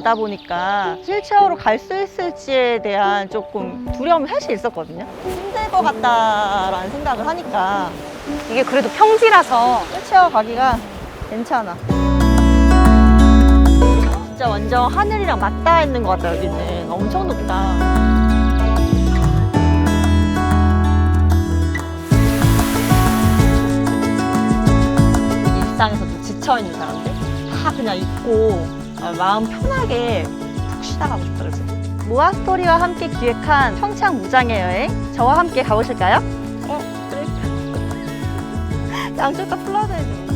가다 보니까 휠체어로 갈 수 있을지에 대한 조금 두려움이 사실 있었거든요. 힘들 것 같다라는 생각을 하니까 이게 그래도 평지라서 휠체어 가기가 괜찮아. 진짜 완전 하늘이랑 맞닿아 있는 것 같아 여기는 엄청 높다. 일상에서도 지쳐 있는 사람들 다 그냥 있고 아, 마음 편하게 푹 쉬다 가고 싶다 그러지. 모아 스토리와 함께 기획한 평창 무장의 여행 저와 함께 가보실까요? 어, 그래. 양쪽 다. 어머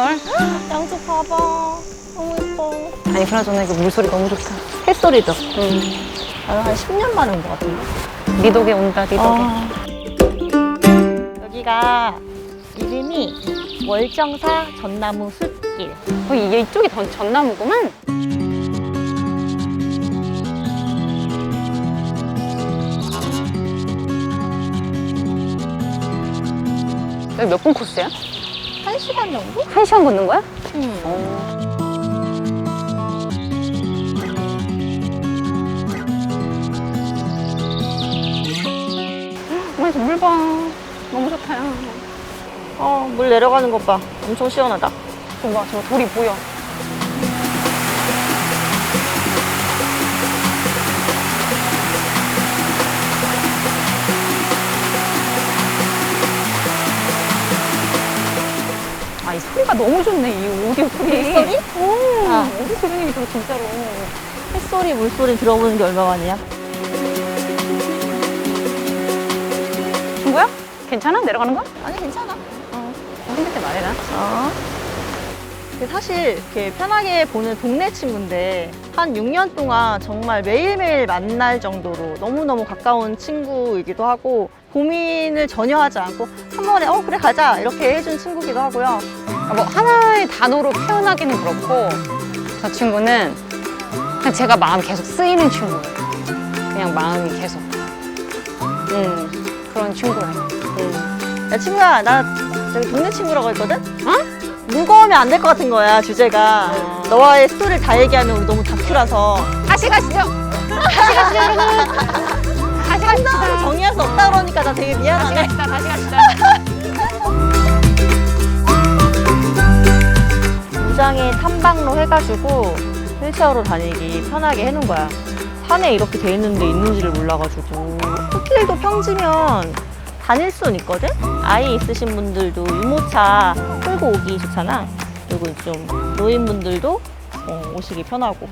열? 양쪽 봐봐. 너무 예뻐. 아니 그나저나 이거 물소리 너무 좋다. 햇소리도. 응. 나는 한 10년 만에 온 것 같은데. 네 덕에 온다 네 덕에. 아. 여기가 이름이 월정사 전나무 숲길. 어, 이게 이쪽이 전, 전나무구만. 여기 몇 분 코스야? 한 시간 정도? 한 시간 걷는 거야? 응. 어머니 물 봐. 너무 좋다. 야. 어, 물 내려가는 것 봐. 엄청 시원하다. 봐, 저 돌이 보여. 소리가 너무 좋네, 이 오디오 소리. 소리? 오, 아. 어디 소리님이 저 진짜로. 햇소리, 물소리 들어보는 게 얼마만이야? 친구야? 괜찮아? 내려가는 거? 아니, 괜찮아. 어. 힘들 때 말해라. 어. 사실 이렇게 편하게 보는 동네 친구인데 한 6년 동안 정말 매일매일 만날 정도로 너무너무 가까운 친구이기도 하고 고민을 전혀 하지 않고 한 번에 어 그래 가자 이렇게 해준 친구기도 하고요. 아, 뭐 하나의 단어로 표현하기는 그렇고 저 친구는 그냥 제가 마음 계속 쓰이는 친구예요. 그냥 마음이 계속. 음 그런 친구예요. 음. 야 친구야 나 저기 동네 친구라고 했거든? 어? 무거우면 안 될 것 같은 거야 주제가 어. 너와의 스토리를 다 얘기하면 우리 너무 다큐라서 다시 가시죠. 다시 가시죠 여러분. 다시 가시죠. 정리할 수 없다 그러니까 나 되게 다시 미안하네 가시다. 다시 가시죠. 무장의 탐방로 해가지고 휠체어로 다니기 편하게 해놓은 거야. 산에 이렇게 돼 있는데 있는지를 몰라가지고 흙길도 평지면 다닐 수는 있거든? 아이 있으신 분들도 유모차 끌고 오기 좋잖아. 그리고 좀 노인분들도 어, 오시기 편하고.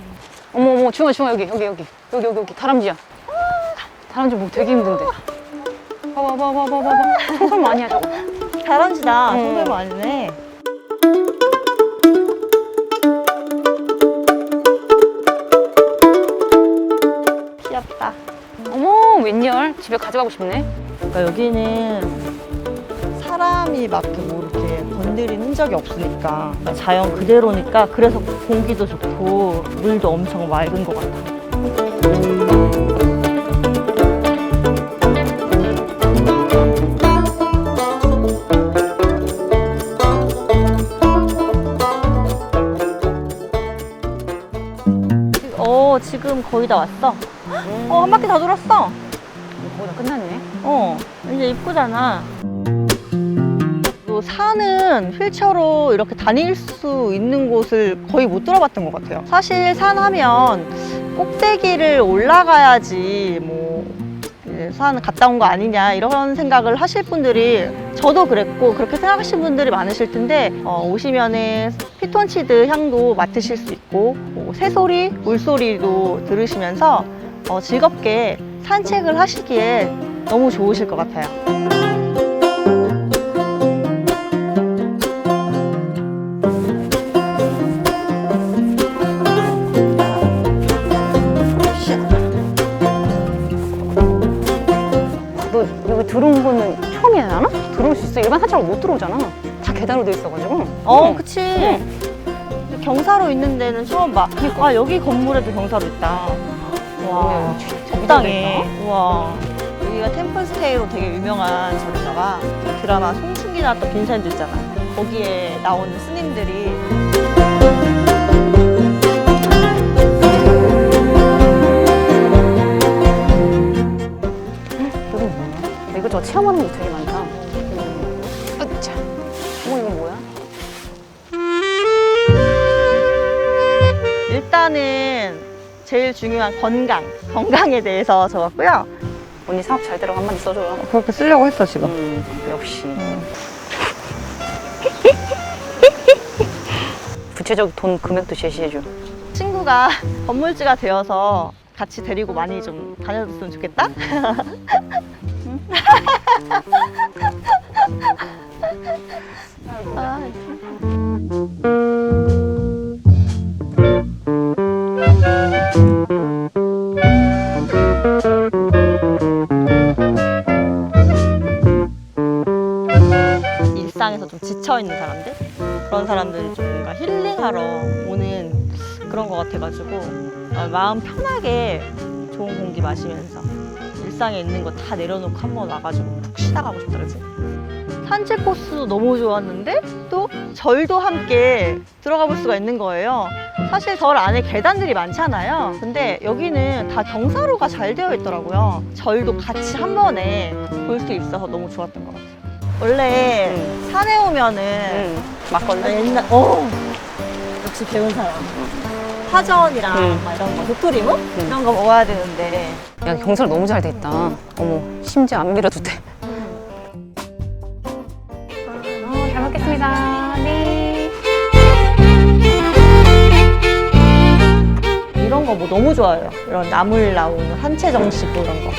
어머 어머 중아 중아 여기 여기 여기 여기 여기 여기 다람쥐야. 다람쥐 뭐 되게 힘든데. 봐봐 봐봐 봐봐 봐봐. 청소 많이 하자고. 다람쥐다. 음. 정말 많네. 귀엽다. 어머 웬열 집에 가져가고 싶네. 그러니까 여기는 사람이 막 이렇게 뭐 이렇게 건드린 흔적이 없으니까 자연 그대로니까 그래서 공기도 좋고 물도 엄청 맑은 것 같아. 어 지금 거의 다 왔어. 어 한 바퀴 다 돌았어. 거의 다 끝났네. 어, 이제 입구잖아. 또 산은 휠체어로 이렇게 다닐 수 있는 곳을 거의 못 들어봤던 것 같아요. 사실 산 하면 꼭대기를 올라가야지 뭐, 이제 산 갔다 온 거 아니냐 이런 생각을 하실 분들이 저도 그랬고 그렇게 생각하시는 분들이 많으실 텐데 어, 오시면은 피톤치드 향도 맡으실 수 있고 뭐 새소리, 물소리도 들으시면서 어, 즐겁게 산책을 하시기에 너무 좋으실 것 같아요. 못 들어오잖아. 다 계단으로 돼 있어가지고. 어, 응. 그치. 응. 경사로 있는 데는 처음 봐. 아, 여기 건물에도 경사로 있다. 와, 적당해. 우와. 여기가 템플스테이로 되게 유명한 봐. 드라마 송중기 나왔던 빈센트 있잖아. 거기에 나오는 스님들이 뭐야? 이거 저 체험하는 거 되게 많다. 아 일단은 제일 중요한 건강. 건강에 대해서 적었고요. 언니 사업 잘 되라고 한마디 써줘. 그렇게 쓰려고 했어, 지금. 음, 역시. 구체적 돈 금액도 제시해줘. 친구가 건물주가 되어서 같이 데리고 많이 좀 다녀줬으면 좋겠다? 아, 좀 지쳐있는 사람들? 그런 사람들이 좀 뭔가 힐링하러 오는 그런 것 같아가지고 아, 마음 편하게 좋은 공기 마시면서 일상에 있는 거 다 내려놓고 한번 와가지고 푹 쉬다 가고 싶다 그러지 산책 코스도 너무 좋았는데 또 절도 함께 들어가 볼 수가 있는 거예요. 사실 절 안에 계단들이 많잖아요. 근데 여기는 다 경사로가 잘 되어 있더라고요. 절도 같이 한 번에 볼 수 있어서 너무 좋았던 것 같아요 원래 음. 산에 오면은 응. 막걸리. 나 옛날 어 역시 배운 사람 파전이랑 음. 막 이런 거 도토리묵 이런 거 먹어야 되는데 야 경사를 너무 잘 돼 있다. 어머 심지어 안 밀어도 돼. 어, 잘 먹겠습니다. 네. 이런 거 뭐 너무 좋아해요 이런 나물 나오는 한채 정식 뭐 이런 거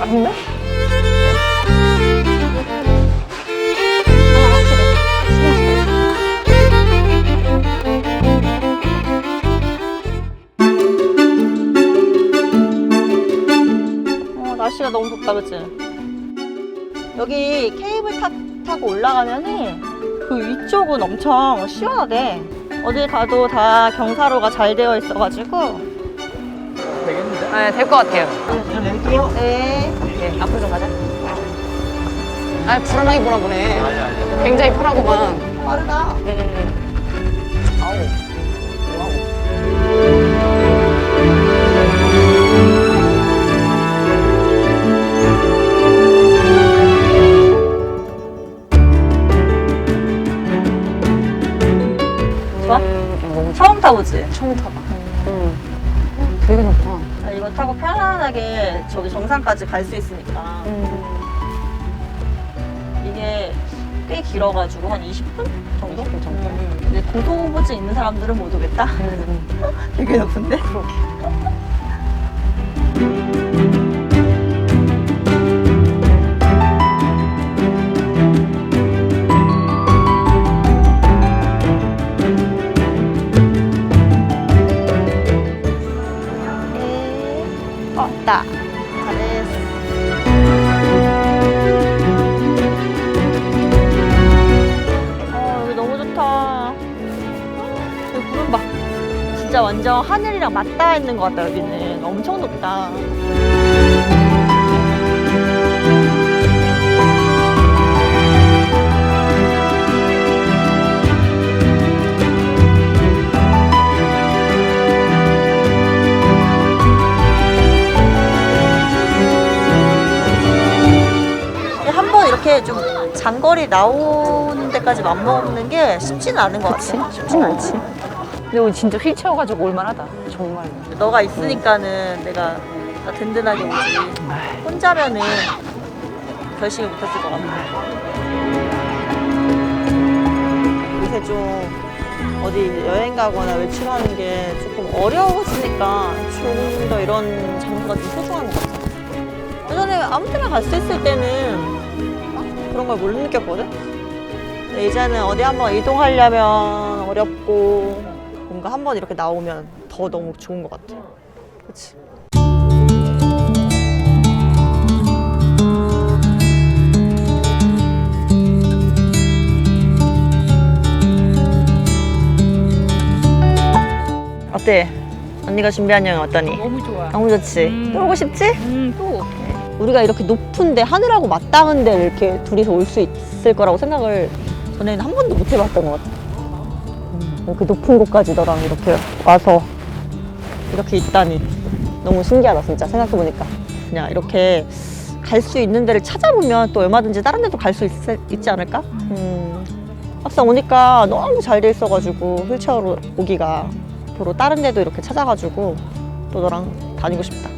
맛있는데? 어, 날씨가 너무 덥다 그치? 여기 케이블 타, 타고 올라가면은 그 위쪽은 엄청 시원하대 어딜 가도 다 경사로가 잘 되어 있어가지고 네, 될 것 같아요. 네 네, 앞으로 좀 가자. 아, 불안하게 보나 보네. 굉장히 편하구만. 빠르다 음, 음. 아우. 와우. 좋아? 음, 너무 처음 타보지? 처음 타봐. 음. 되게 좋다. 아, 이거 타고 편안하게 저기 정상까지 갈 수 있으니까 음. 이게 꽤 길어가지고 한 20분 정도? 20분 정도? 음, 근데 고소부증 있는 사람들은 못 오겠다? 음. 되게 높은데? 네. 진짜 완전 하늘이랑 맞닿아 있는 것 같다, 여기는. 엄청 높다. 한 번 이렇게 좀 장거리 나오는 데까지 맘먹는 게 쉽지는 않은 것? 같아. 쉽진 않지. 근데 오늘 진짜 휠체어 가지고 올만하다. 정말. 너가 있으니까는 내가 나 든든하게 오지. 혼자면은 결심을 못했을 것 같아. 요새 좀 어디 여행 가거나 외출하는 게 조금 어려워지니까 좀더 이런 장소가 좀 소중한 것 같아. 예전에 아무 때나 갈 수 있을 때는 그런 걸 못 느꼈거든? 근데 이제는 어디 한번 이동하려면 어렵고 뭔가 한번 이렇게 나오면 더더 너무 좋은 것 같아. 그렇지. 어때? 언니가 준비한 여행 어떠니? 너무 좋아. 너무 좋지? 음. 또 오고 싶지? 음, 또. 우리가 이렇게 높은데 하늘하고 맞닿은 데를 이렇게 둘이서 올 수 있을 거라고 생각을 전에는 한 번도 못 해봤던 것 같아. 음, 이렇게 높은 곳까지 너랑 이렇게 와서 이렇게 있다니 너무 신기하다 진짜 생각해보니까 그냥 이렇게 갈 수 있는 데를 찾아보면 또 얼마든지 다른 데도 갈 수 있지 않을까? 음, 막상 오니까 너무 잘 돼 있어가지고 휠체어로 오기가 앞으로 다른 데도 이렇게 찾아가지고 또 너랑 다니고 싶다.